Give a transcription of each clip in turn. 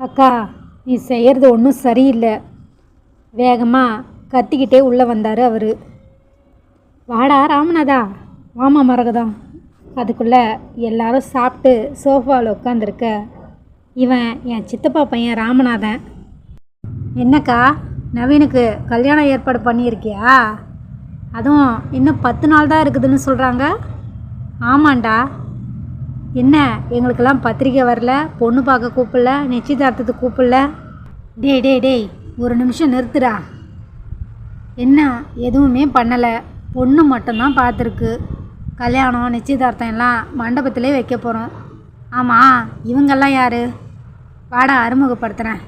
அக்கா நீ செய்கிறது ஒன்றும் சரியில்லை. வேகமாக கத்திக்கிட்டே உள்ளே வந்தார் அவர். வாடா ராமநாதா. வாமா மரகதம். அதுக்குள்ளே எல்லாரும் சாப்பிட்டு சோஃபாவில் உட்காந்துருக்க இவன் என் சித்தப்பா பையன் ராமநாதன். என்னக்கா நவீனுக்கு கல்யாணம் ஏற்பாடு பண்ணியிருக்கியா? அதுவும் இன்னும் பத்து நாள் தான் இருக்குதுன்னு சொல்கிறாங்க ஆமாண்டா. என்ன எங்களுக்கெல்லாம் பத்திரிக்கை வரல பொண்ணு பார்க்க கூப்பிடல நிச்சயதார்த்தத்துக்கு கூப்பிடல? டேய் டே டேய் ஒரு நிமிஷம் நிறுத்துடா. என்ன எதுவுமே பண்ணலை. பொண்ணு மட்டும்தான் பார்த்துருக்கு. கல்யாணம் நிச்சயதார்த்தம் எல்லாம் மண்டபத்திலே வைக்க போகிறோம் ஆமாம் இவங்கெல்லாம் யார்? வாடா அறிமுகப்படுத்துகிறேன்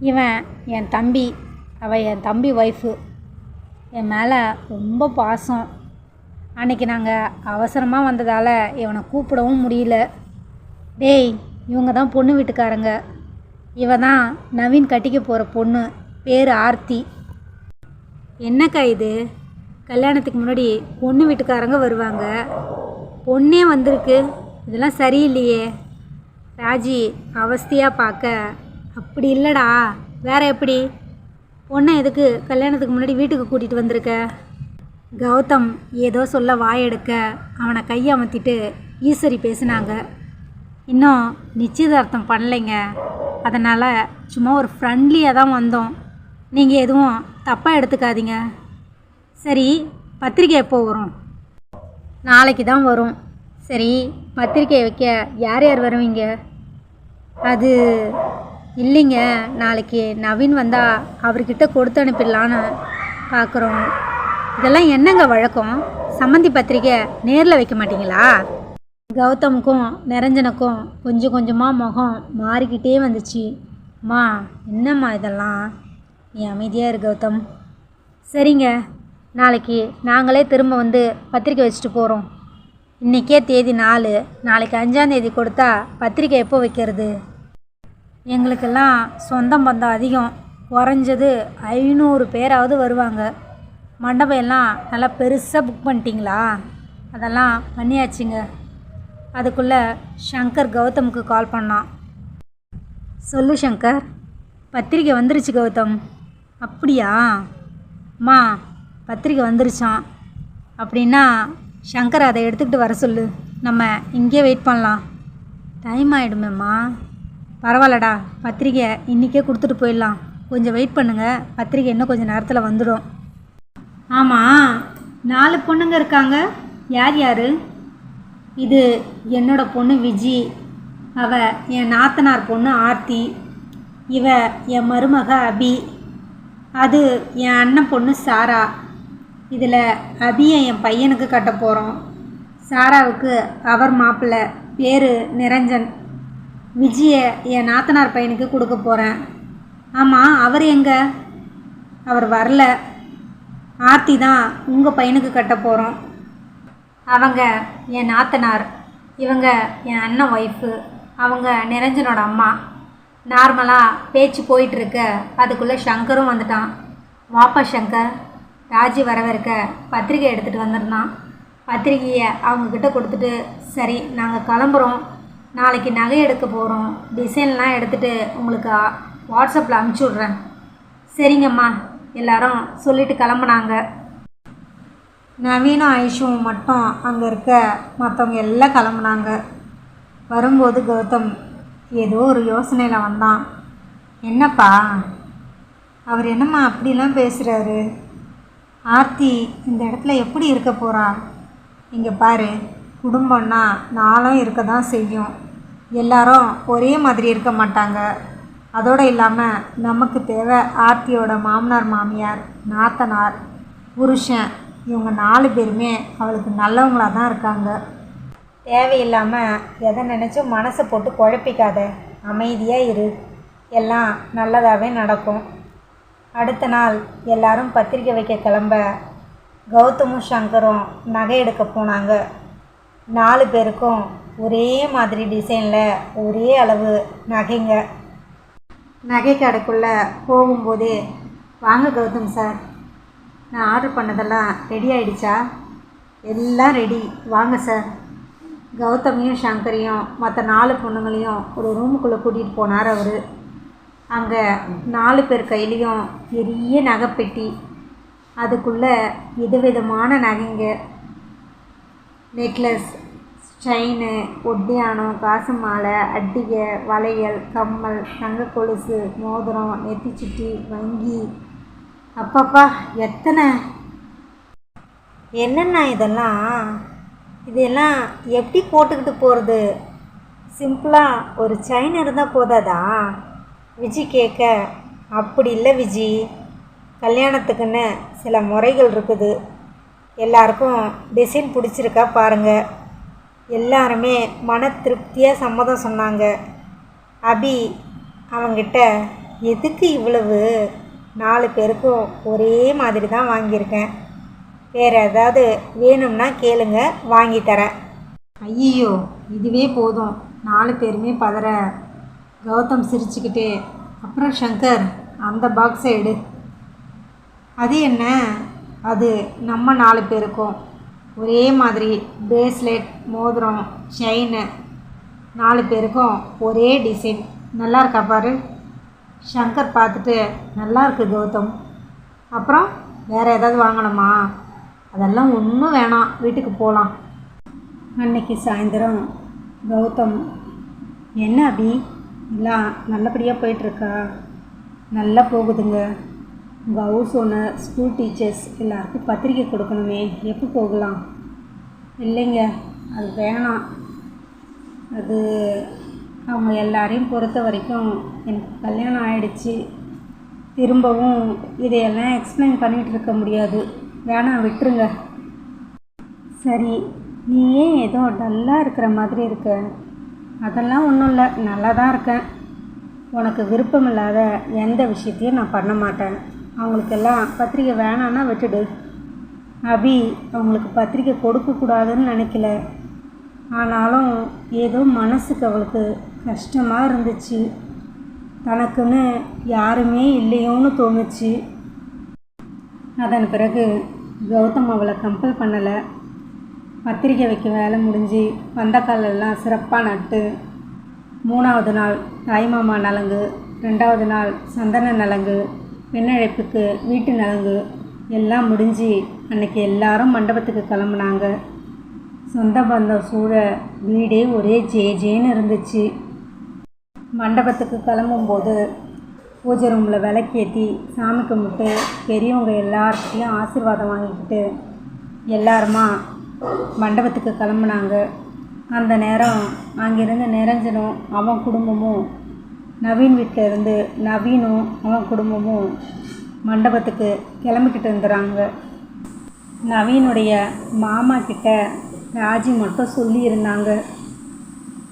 இவன் என் தம்பி. அவள் என் தம்பி ஒய்ஃபு என் மேலே ரொம்ப பாசம். அன்னைக்கு நாங்கள் அவசரமாக வந்ததால் இவனை கூப்பிடவும் முடியல. டேய் இவங்க தான் பொண்ணு வீட்டுக்காரங்க. இவ தான் நவீன் கட்டிக்க போகிற பொண்ணு பேர் ஆர்த்தி. என்னக்கா இது? கல்யாணத்துக்கு முன்னாடி பொண்ணு வீட்டுக்காரங்க வருவாங்க. பொண்ணே வந்திருக்கு. இதெல்லாம் சரியில்லையே. ராஜி அவஸ்தையாக பார்க்க அப்படி இல்லைடா. வேற எப்படி? பொண்ணை எதுக்கு கல்யாணத்துக்கு முன்னாடி வீட்டுக்கு கூட்டிகிட்டு வந்திருக்க? கௌதம் ஏதோ சொல்ல வாயெடுக்க அவனை கையமர்த்திட்டு ஈஸ்வரி பேசினாங்க. இன்னும் நிச்சயதார்த்தம் பண்ணலைங்க. அதனால் சும்மா ஒரு ஃப்ரெண்ட்லியாக தான் வந்தோம். நீங்கள் எதுவும் தப்பாக எடுத்துக்காதீங்க. சரி பத்திரிக்கை எப்போ வரும்? நாளைக்கு தான் வரும். சரி பத்திரிக்கை வைக்க யார் யார் வருவீங்க? அது இல்லைங்க. நாளைக்கு நவீன் வந்தால் அவர்கிட்ட கொடுத்து அனுப்பிடலான்னு பார்க்குறோம் இதெல்லாம் என்னங்க வழக்கம்? சம்மந்தி பத்திரிக்கை நேரில் வைக்க மாட்டீங்களா? கௌதமுக்கும் நிரஞ்சனுக்கும் கொஞ்சம் கொஞ்சமாக முகம் மாறிக்கிட்டே வந்துச்சு. அம்மா என்னம்மா இதெல்லாம்? நீ அமைதியாக இரு கௌதம். சரிங்க. நாளைக்கு நாங்களே திரும்ப வந்து பத்திரிக்கை வச்சுட்டு போகிறோம் இன்றைக்கே தேதி நாலு. நாளைக்கு அஞ்சாந்தேதி கொடுத்தா பத்திரிக்கை எப்போ வைக்கிறது? எங்களுக்கெல்லாம் சொந்தம் பந்தம் அதிகம். குறைஞ்சது ஐநூறு பேராவது வருவாங்க. மண்டபம் எல்லாம் நல்லா பெருசாக புக் பண்ணிட்டீங்களா? அதெல்லாம் பண்ணியாச்சுங்க. அதுக்குள்ளே ஷங்கர் கௌதமுக்கு கால் பண்ணான். சொல்லு ஷங்கர் பத்திரிக்கை வந்துருச்சு கௌதம். அப்படியா? அம்மா பத்திரிக்கை வந்துருச்சான் அப்படின்னா ஷங்கர் அதை எடுத்துக்கிட்டு வர சொல்லு. நம்ம இங்கேயே வெயிட் பண்ணலாம். டைம் ஆகிடுமேம்மா பரவாயில்லடா பத்திரிக்கை இன்றைக்கே கொடுத்துட்டு போயிடலாம். கொஞ்சம் வெயிட் பண்ணுங்கள் பத்திரிக்கை இன்னும் கொஞ்சம் நேரத்தில் வந்துடும். ஆமாம் நாலு பொண்ணுங்க இருக்காங்க. யார் யார்? இது என்னோட பொண்ணு விஜி. அவ என் நாத்தனார் பொண்ணு ஆர்த்தி. இவ என் மருமக அபி. அது என் அண்ணன் பொண்ணு சாரா. இதில் அபியை என் பையனுக்கு கட்ட போகிறோம் சாராவுக்கு அவர் மாப்பிள்ளை பேர் நிரஞ்சன். விஜயை என் நாத்தனார் பையனுக்கு கொடுக்க போகிறேன் ஆமாம் அவர் எங்கே? அவர் வரல. ஆர்த்தி தான் உங்கள் பையனுக்கு கட்ட போகிறோம் அவங்க என் நாத்தனார் இவங்க என் அண்ணன் ஒய்ஃபு அவங்க நிரஞ்சனோட அம்மா. நார்மலாக பேச்சு போயிட்டுருக்க. அதுக்குள்ளே சங்கரும் வந்துட்டான். வாப்பா சங்கர் ராஜி வரவேற்க பத்திரிக்கை எடுத்துகிட்டு வந்திருந்தான். பத்திரிகையை அவங்கக்கிட்ட கொடுத்துட்டு சரி நாங்கள் கிளம்புறோம். நாளைக்கு நகை எடுக்க போகிறோம் டிசைன்லாம் எடுத்துகிட்டு உங்களுக்கு வாட்ஸ்அப்பில் அனுப்பிச்சி விட்றேன். சரிங்கம்மா. எல்லாரும் சொல்லிட்டு கிளம்புனாங்க. நவீனும் ஐஷுவும் மட்டும் அங்கே இருக்க மற்றவங்க எல்லாம் கிளம்புனாங்க. வரும்போது கௌதம் ஏதோ ஒரு யோசனையில் வந்தான். என்னப்பா அவர் என்னம்மா அப்படிலாம் பேசுகிறாரு ஆர்த்தி இந்த இடத்துல எப்படி இருக்க போகிறா இங்கே பாரு குடும்பம்னா நாளும் இருக்க தான் செய்யும். எல்லாரும் ஒரே மாதிரி இருக்க மாட்டாங்க. அதோடு இல்லாமல் நமக்கு தேவை ஆர்த்தியோட மாமனார் மாமியார் நாத்தனார் புருஷன் இவங்க நாலு பேருமே அவளுக்கு நல்லவங்களாக தான் இருக்காங்க. தேவையில்லாமல் எதை நினச்சும் மனசை போட்டு குழப்பிக்காத. அமைதியாக இரு. எல்லாம் நல்லதாகவே நடக்கும். அடுத்த நாள் எல்லாரும் பத்திரிக்கை வைக்க கிளம்ப கௌதமும் சங்கரும் நகை எடுக்க போனாங்க. நாலு பேருக்கும் ஒரே மாதிரி டிசைனில் ஒரே அளவு நகைங்க. நகை கடைக்குள்ளே போகும்போதே வாங்க கௌதம் சார் நான் ஆர்டர் பண்ணதெல்லாம் ரெடி ஆகிடுச்சா எல்லாம் ரெடி வாங்க சார். கௌதமியும் சங்கரையும் மற்ற நாலு பொண்ணுங்களையும் ஒரு ரூமுக்குள்ளே கூட்டிகிட்டு போனார் அவர். அங்கே நாலு பேர் கையிலையும் பெரிய நகைப்பெட்டி அதுக்குள்ளே விதவிதமான நகைங்க நெக்லஸ் செயினு ஒட்டியானம் காசு மாலை அட்டிகை வளையல் கம்மல் தங்க கொலுசு மோதிரம் நெத்திச்சிட்டி வங்கி. அப்பப்பா எத்தனை? என்னென்ன இதெல்லாம்? இதெல்லாம் எப்படி போட்டுக்கிட்டு போகிறது சிம்பிளாக ஒரு செயின் இருந்தால் போதாதா? விஜி கேட்க அப்படி இல்லை விஜி. கல்யாணத்துக்குன்னு சில முறைகள் இருக்குது. எல்லாருக்கும் டிசைன் பிடிச்சிருக்கா பாருங்கள் எல்லாருமே மன திருப்தியாக சம்மதம் சொன்னாங்க. அபி அவங்கிட்ட எதுக்கு இவ்வளவு? நாலு பேருக்கும் ஒரே மாதிரி தான் வாங்கியிருக்கேன். வேறு ஏதாவது வேணும்னா கேளுங்க வாங்கி தரேன். ஐயோ இதுவே போதும். நாலு பேருமே பதற. கௌதம் சிரிச்சுக்கிட்டே அப்புறம் சங்கர் அந்த பாக்ஸை எடு. அது என்ன? அது நம்ம நாலு பேருக்கும். ஒரே மாதிரி பிரேஸ்லெட் மோதிரம் செயின் நாலு பேருக்கும் ஒரே டிசைன் நல்லா இருக்கா பாரு? சங்கர் பார்த்துட்டு நல்லா இருக்குது கௌதம். அப்புறம் வேறு ஏதாவது வாங்கணுமா? அதெல்லாம் ஒன்றும் வேணாம். வீட்டுக்கு போகலாம் அன்னைக்கு சாயந்தரம் கௌதம் என்ன அபி? எல்லாம் நல்லபடியாக போயிட்டுருக்கா நல்லா போகுதுங்க. உங்கள் ஹவுஸ் ஓனர் ஸ்கூல் டீச்சர்ஸ் எல்லாருக்கும் பத்திரிக்கை கொடுக்கணுமே. எப்போ போகலாம்? இல்லைங்க. அது வேணாம். அது அவங்க எல்லாரையும் பொறுத்த வரைக்கும் எனக்கு கல்யாணம் ஆயிடுச்சு. திரும்பவும் இதையெல்லாம் எக்ஸ்பிளைன் பண்ணிகிட்டு இருக்க முடியாது. வேணாம் விட்டுருங்க. சரி நீ ஏன் ஏதோ டல்லாக இருக்கிற மாதிரி இருக்க? அதெல்லாம் ஒன்றும் இல்லை. நல்லா தான் இருக்கேன். உனக்கு விருப்பம் இல்லாத எந்த விஷயத்தையும் நான் பண்ண மாட்டேன். அவங்களுக்கெல்லாம் பத்திரிக்கை வேணான்னா விட்டுடு. அபி அவங்களுக்கு பத்திரிக்கை கொடுக்கக்கூடாதுன்னு நினைக்கல. ஆனாலும் ஏதோ மனசுக்கு அவளுக்கு கஷ்டமாக இருந்துச்சு. தனக்குன்னு யாருமே இல்லையோன்னு தோணுச்சு. அதன் பிறகு கௌதம் அவளை கம்பல் பண்ணலை. பத்திரிக்கை வைக்க வேலை முடிஞ்சு பந்தக்காலெல்லாம் சிறப்பாக நட்டு மூணாவது நாள் தாய்மாமா நலங்கு ரெண்டாவது நாள் சந்தன நலங்கு பெண்ணழைப்புக்கு வீட்டு நலங்கு எல்லாம் முடிஞ்சு அன்னைக்கு எல்லாரும் மண்டபத்துக்கு கிளம்புனாங்க. சொந்த பந்தம் சூழ வீடே ஒரே ஜே ஜேன்னு இருந்துச்சு. மண்டபத்துக்கு கிளம்பும்போது பூஜை ரூமில் விளக்கேற்றி சாமி கும்பிட்டு பெரியவங்க எல்லார்கிட்டையும் ஆசீர்வாதம் வாங்கிக்கிட்டு எல்லாருமா மண்டபத்துக்கு கிளம்புனாங்க. அந்த நேரம் அங்கேருந்து நிரஞ்சனும் அவன் குடும்பமும் நவீன் வீட்டில் இருந்து நவீனும் அவன் குடும்பமும் மண்டபத்துக்கு கிளம்பிக்கிட்டு இருந்துறாங்க. நவீனுடைய மாமா கிட்ட ராஜி மட்டும் சொல்லியிருந்தாங்க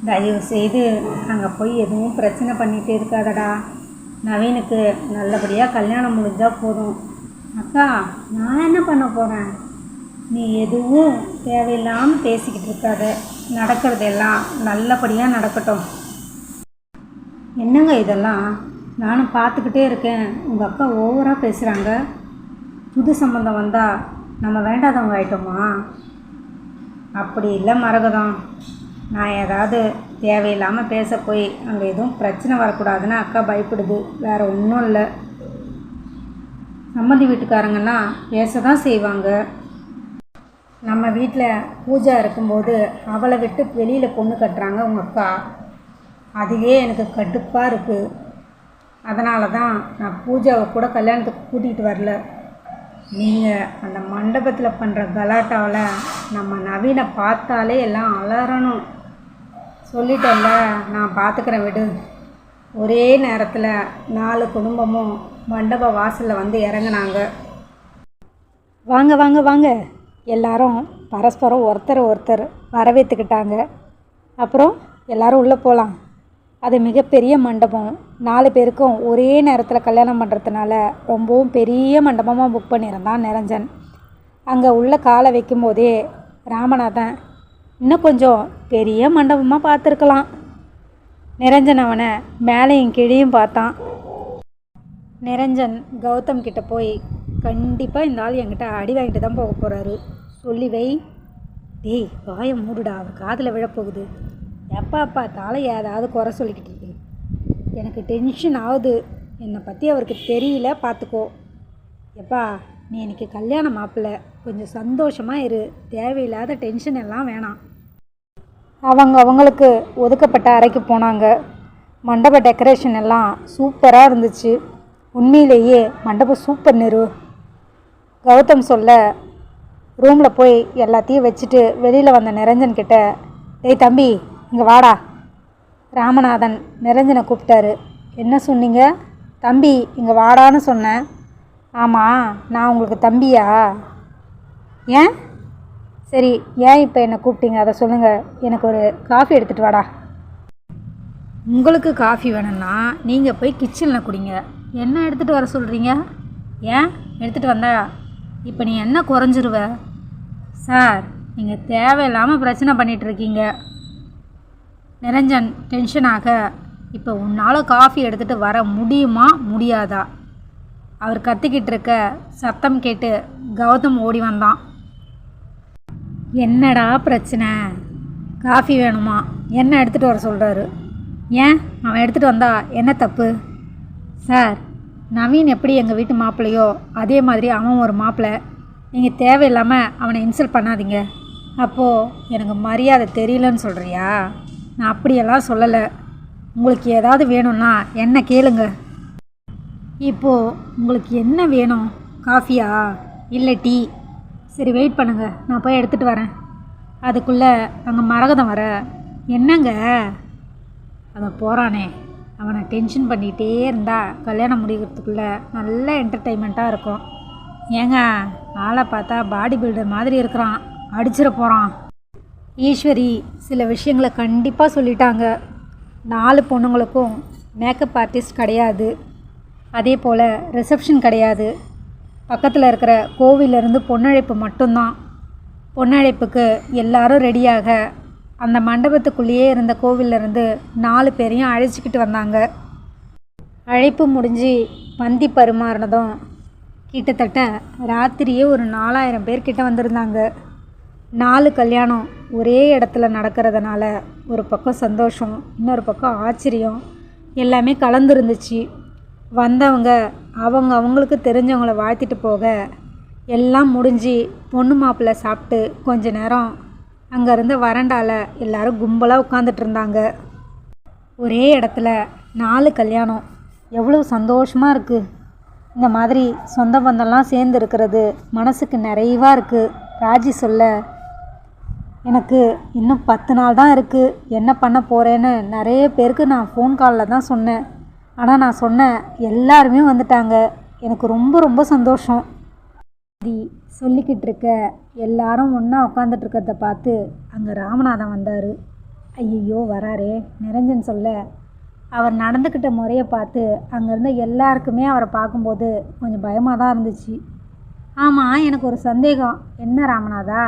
தயவு செய்து அங்கே போய் எதுவும் பிரச்சனை பண்ணிகிட்டே இருக்காதடா. நவீனுக்கு நல்லபடியாக கல்யாணம் முடிஞ்சால் போதும். அக்கா நான் என்ன பண்ண போகிறேன் நீ எதுவும் தேவையில்லாமல் பேசிக்கிட்டு இருக்காத. நடக்கிறதெல்லாம் நல்லபடியாக நடக்கட்டும். என்னங்க இதெல்லாம்? நானும் பார்த்துக்கிட்டே இருக்கேன். உங்கள் அக்கா ஓவராக பேசுகிறாங்க புது சம்மந்தம் வந்தால் நம்ம வேண்டாதவங்க ஆயிட்டோமா? அப்படி இல்லை மரகதம். நான் ஏதாவது தேவையில்லாமல் பேச போய் அங்கே எதுவும் பிரச்சனை வரக்கூடாதுன்னு அக்கா பயப்படுது. வேறு ஒன்றும் இல்லை. சம்மந்தி வீட்டுக்காரங்கன்னா பேச தான் செய்வாங்க. நம்ம வீட்டில் பூஜா இருக்கும்போது அவளை விட்டு வெளியில் பொண்ணு கட்டுறாங்க உங்கள் அக்கா. அதுவே எனக்கு கடுப்பாக இருக்குது அதனால தான் நான் பூஜாவை கூட கல்யாணத்துக்கு கூட்டிகிட்டு வரல. நீங்கள் அந்த மண்டபத்தில் பண்ணுற கலாட்டாவில் நம்ம நவீனை பார்த்தாலே எல்லாம் அலறணும். சொல்லிட்டேன்ல நான் பார்த்துக்கிறேன் விடு. ஒரே நேரத்தில் நாலு குடும்பமும் மண்டப வாசலில் வந்து இறங்குனாங்க. வாங்க வாங்க வாங்க. எல்லாரும் பரஸ்பரம் ஒருத்தர் ஒருத்தர் வரவேற்றுக்கிட்டாங்க அப்புறம் எல்லாரும் உள்ளே போகலாம் அது மிகப்பெரிய மண்டபம். நாலு பேருக்கும் ஒரே நேரத்தில் கல்யாணம் பண்ணுறதுனால ரொம்பவும் பெரிய மண்டபமாக புக் பண்ணியிருந்தான் நிரஞ்சன். அங்கே உள்ள காலை வைக்கும்போதே ராமநாதன் இன்னும் கொஞ்சம் பெரிய மண்டபமாக பார்த்துருக்கலாம். நிரஞ்சன் அவனை மேலேயும் கீழேயும் பார்த்தான். நிரஞ்சன் கௌதம் கிட்ட போய் கண்டிப்பாக இந்த ஆள் என்கிட்ட அடி வாங்கிட்டு தான் போக போகிறாரு சொல்லி வை. டேய் வாயை மூடுடா அவன் காதில் விழப்போகுது. எப்பா அப்பா தலை ஏதாவது குறை சொல்லிக்கிட்டு இருக்கு எனக்கு டென்ஷன் ஆகுது. என்னை பற்றி அவருக்கு தெரியல பார்த்துக்கோ எப்பா நீ எனக்கு கல்யாணம் மாப்பிள்ளை. கொஞ்சம் சந்தோஷமாக இரு. தேவையில்லாத டென்ஷன் எல்லாம் வேணாம். அவங்க அவங்களுக்கு ஒதுக்கப்பட்ட அறைக்கு போனாங்க. மண்டப டெக்கரேஷன் எல்லாம் சூப்பராக இருந்துச்சு. உண்மையிலேயே மண்டபம் சூப்பர் நிறு கௌதம் சொல்ல ரூமில் போய் எல்லாத்தையும் வச்சுட்டு வெளியில் வந்த நிரஞ்சன் கிட்ட டேய் தம்பி இங்கே வாடா. ராமநாதன் நிரஞ்சனை கூப்பிட்டாரு. என்ன சொன்னீங்க? தம்பி இங்கே வாடான்னு சொன்னேன். ஆமாம் நான் உங்களுக்கு தம்பியா? ஏன்? சரி ஏன் இப்போ என்னை கூப்பிட்டீங்க? அதை சொல்லுங்கள் எனக்கு ஒரு காஃபி எடுத்துகிட்டு வாடா. உங்களுக்கு காஃபி வேணும்னா நீங்கள் போய் கிச்சனில் குடிங்க. என்ன எடுத்துகிட்டு வர சொல்கிறீங்க ஏன்? எடுத்துகிட்டு வந்தா? இப்போ நீ என்ன குறைஞ்சிருவ? சார் நீங்கள் தேவையில்லாமல் பிரச்சனை பண்ணிகிட்ருக்கீங்க இருக்கீங்க. நிரஞ்சன் டென்ஷனாக இப்போ உன்னால் காஃபி எடுத்துகிட்டு வர முடியுமா? முடியாதா? அவர் கத்திக்கிட்டு இருக்க சத்தம் கேட்டு கௌதம் ஓடி வந்தான். என்னடா பிரச்சனை? காஃபி வேணுமா? என்ன எடுத்துகிட்டு வர சொல்கிறாரு ஏன்? அவன் எடுத்துகிட்டு வந்தா என்ன தப்பு? சார் நவீன் எப்படி எங்கள் வீட்டு மாப்பிள்ளையோ அதே மாதிரி அவன் ஒரு மாப்பிள்ளை நீங்கள் தேவையில்லாமல் அவனை இன்சல்ட் பண்ணாதீங்க. அப்போது எனக்கு மரியாதை தெரியலன்னு சொல்கிறியா நான் அப்படியெல்லாம் சொல்லலை. உங்களுக்கு ஏதாவது வேணும்னா என்ன கேளுங்க. இப்போது உங்களுக்கு என்ன வேணும்? காஃபியா? இல்லை டீ? சரி வெயிட் பண்ணுங்க. நான் போய் எடுத்துகிட்டு வரேன். அதுக்குள்ளே அங்கே மரகதம் வர. என்னங்க? அவன் போகிறானே அவனை டென்ஷன் பண்ணிகிட்டே இருந்தா கல்யாணம் முடிக்கிறதுக்குள்ளே நல்ல என்டர்டெயின்மெண்ட்டாக இருக்கும். ஏங்க ஆளை பார்த்தா பாடி பில்டர் மாதிரி இருக்கிறான். அடிச்சிட போகிறான் ஈஸ்வரி சில விஷயங்களை கண்டிப்பாக சொல்லிட்டாங்க. நாலு பொண்ணுங்களுக்கும் மேக்கப் ஆர்டிஸ்ட் கிடையாது. அதே போல் ரிசப்ஷன் கிடையாது. பக்கத்தில் இருக்கிற கோவிலிருந்து பொன்னழைப்பு மட்டும்தான். பொன்னழைப்புக்கு எல்லாரும் ரெடியாக அந்த மண்டபத்துக்குள்ளேயே இருந்த கோவிலிருந்து நாலு பேரையும் அழைச்சிக்கிட்டு வந்தாங்க. அழைப்பு முடிஞ்சு பந்தி பரிமாறினதும் கிட்டத்தட்ட ராத்திரியே ஒரு நாலாயிரம் பேர் கிட்ட வந்திருந்தாங்க. நாலு கல்யாணம் ஒரே இடத்துல நடக்கிறதுனால ஒரு பக்கம் சந்தோஷம் இன்னொரு பக்கம் ஆச்சரியம். எல்லாமே கலந்துருந்துச்சு. வந்தவங்க அவங்க அவங்களுக்கு தெரிஞ்சவங்கள வாழ்த்திட்டு போக எல்லாம் முடிஞ்சு பொண்ணு மாப்பிள்ளை சாப்பிட்டு கொஞ்ச நேரம் அங்கேருந்து வறண்டால் எல்லோரும் கும்பலாக உட்காந்துட்டு இருந்தாங்க. ஒரே இடத்துல நாலு கல்யாணம். எவ்வளோ சந்தோஷமாக இருக்குது இந்த மாதிரி சொந்த பந்தம்லாம் சேர்ந்து இருக்கிறது மனசுக்கு நிறைவாக இருக்குது ராஜி சொல்ல எனக்கு இன்னும் பத்து நாள் தான் இருக்குது என்ன பண்ண போகிறேன்னு நிறைய பேருக்கு நான் ஃபோன் காலில் தான் சொன்னேன். ஆனால் நான் சொன்ன எல்லாருமே வந்துட்டாங்க. எனக்கு ரொம்ப ரொம்ப சந்தோஷம். தி சொல்லிக்கிட்டு இருக்க எல்லாரும் ஒன்றா உட்காந்துட்ருக்கிறத பார்த்து அங்கே ராமநாதன் வந்தார். ஐயையோ வராரே நிரஞ்சன் சொல்ல. அவர் நடந்துக்கிட்ட முறையை பார்த்து அங்கேருந்து எல்லாருக்குமே அவரை பார்க்கும்போது கொஞ்சம் பயமாக தான் இருந்துச்சு. ஆமாம் எனக்கு ஒரு சந்தேகம். என்ன ராமநாதா?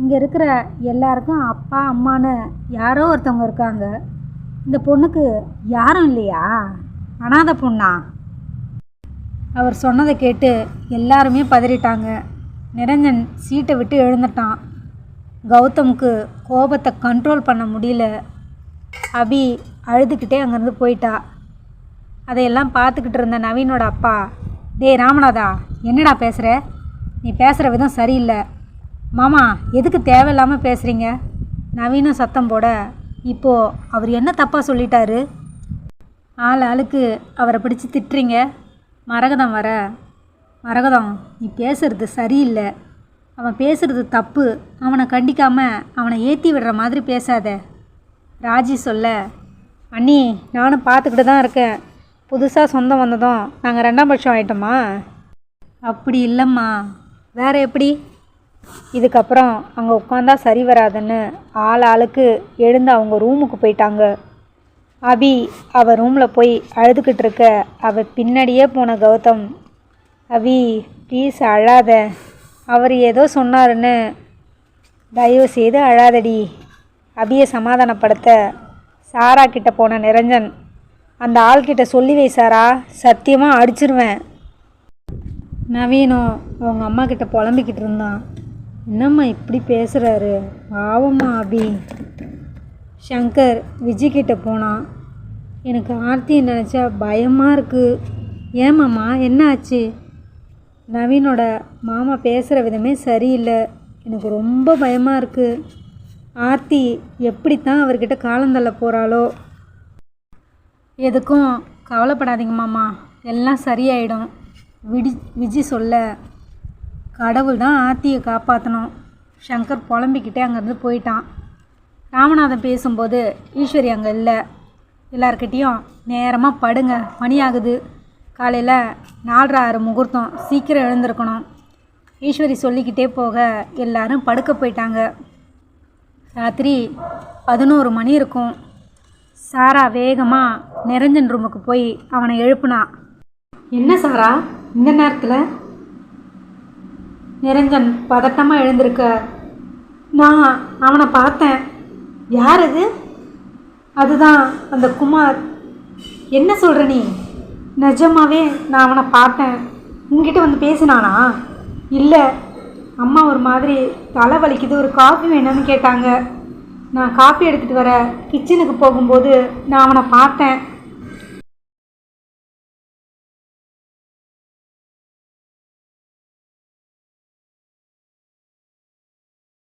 இங்கே இருக்கிற எல்லாருக்கும் அப்பா அம்மான்னு யாரோ ஒருத்தவங்க இருக்காங்க. இந்த பொண்ணுக்கு யாரும் இல்லையா? அனாதை பொண்ணா? அவர் சொன்னதை கேட்டு எல்லாருமே பதறிட்டாங்க. நிரஞ்சன் சீட்டை விட்டு எழுந்துட்டான். கௌதமுக்கு கோபத்தை கண்ட்ரோல் பண்ண முடியல. அபி அழுதுகிட்டே அங்கேருந்து போயிட்டா. அதையெல்லாம் பார்த்துக்கிட்டு இருந்த நவீனோட அப்பா டேய் ராமநாதா என்னடா பேசுகிற நீ பேசுகிற விதம் சரியில்லை. மாமா எதுக்கு தேவையில்லாமல் பேசுகிறீங்க நவீன சத்தம் போட இப்போது அவர் என்ன தப்பாக சொல்லிட்டாரு? ஆள் ஆளுக்கு அவரை பிடிச்சி திட்டுறீங்க. மரகதம் வர. மரகதம் நீ பேசுறது சரியில்லை. அவன் பேசுறது தப்பு. அவனை கண்டிக்காமல் அவனை ஏற்றி விடுற மாதிரி பேசாத. ராஜி சொல்ல அண்ணி நானும் பார்த்துக்கிட்டு தான் இருக்கேன். புதுசாக சொந்தம் வந்ததும் நாங்கள் ரெண்டாம் பட்சம் ஆயிட்டோமா? அப்படி இல்லைம்மா. வேறு எப்படி? இதுக்கப்புறம் அங்கே உட்காந்தா சரி வராதுன்னு ஆள் ஆளுக்கு எழுந்து அவங்க ரூமுக்கு போயிட்டாங்க. அபி அவ ரூமில் போய் அழுதுகிட்டு இருக்க. அவ பின்னாடியே போன கௌதம். அபி ப்ளீஸ் அழாத. அவர் ஏதோ சொன்னாருன்னு. தயவு செய்து அழாதடி. அபியை சமாதானப்படுத்த. சாரா கிட்ட போன நிரஞ்சன். அந்த ஆள்கிட்ட சொல்லி வை சாரா. சத்தியமாக அடிச்சிருவேன். நவீனும் அவங்க அம்மா கிட்ட புலம்பிக்கிட்டு இருந்தான். என்னம்மா இப்படி பேசுகிறாரு பாவம்மா அபி. சங்கர் விஜய்கிட்ட போனான் எனக்கு ஆர்த்தியை நினச்சா பயமாக இருக்குது ஏமாம்மா என்ன ஆச்சு நவீனோட மாமா பேசுகிற விதமே சரியில்லை. எனக்கு ரொம்ப பயமாக இருக்குது ஆர்த்தி எப்படித்தான் அவர்கிட்ட காலந்தள்ள போகிறாளோ எதுக்கும் கவலைப்படாதீங்க மாமா. எல்லாம் சரியாயிடும். விடி விஜி சொல்ல. கடவுள் தான் ஆர்த்தியை காப்பாற்றணும் சங்கர் புலம்பிக்கிட்டே அங்கேருந்து போயிட்டான். ராமநாதன் பேசும்போது ஈஸ்வரி அங்கே இல்லை. எல்லார்கிட்டேயும் நேரமாக படுங்க. மணி ஆகுது. காலையில் நாலரை ஆறு முகூர்த்தம். சீக்கிரம் எழுந்திருக்கணும். ஈஸ்வரி சொல்லிக்கிட்டே போக எல்லாரும் படுக்க போயிட்டாங்க. ராத்திரி பதினோரு மணி இருக்கும். சாரா வேகமாக நிரஞ்சன் ரூமுக்கு போய் அவனை எழுப்புனா. என்ன சாரா? இந்த நேரத்தில்? நிரஞ்சன் பதட்டமாக எழுந்திருக்க. நான் அவனை பார்த்தேன். யார் அது? அதுதான் அந்த குமார். என்ன சொல்கிற நீ? நிஜமாவே நான் அவனை பார்த்தேன். உங்ககிட்ட வந்து பேசினானா? இல்லை. அம்மா ஒரு மாதிரி தலை வலிக்குது ஒரு காஃபி வேணும்னு கேட்டாங்க. நான் காஃபி எடுத்துகிட்டு வர கிச்சனுக்கு போகும்போது நான் அவனை பார்த்தேன்.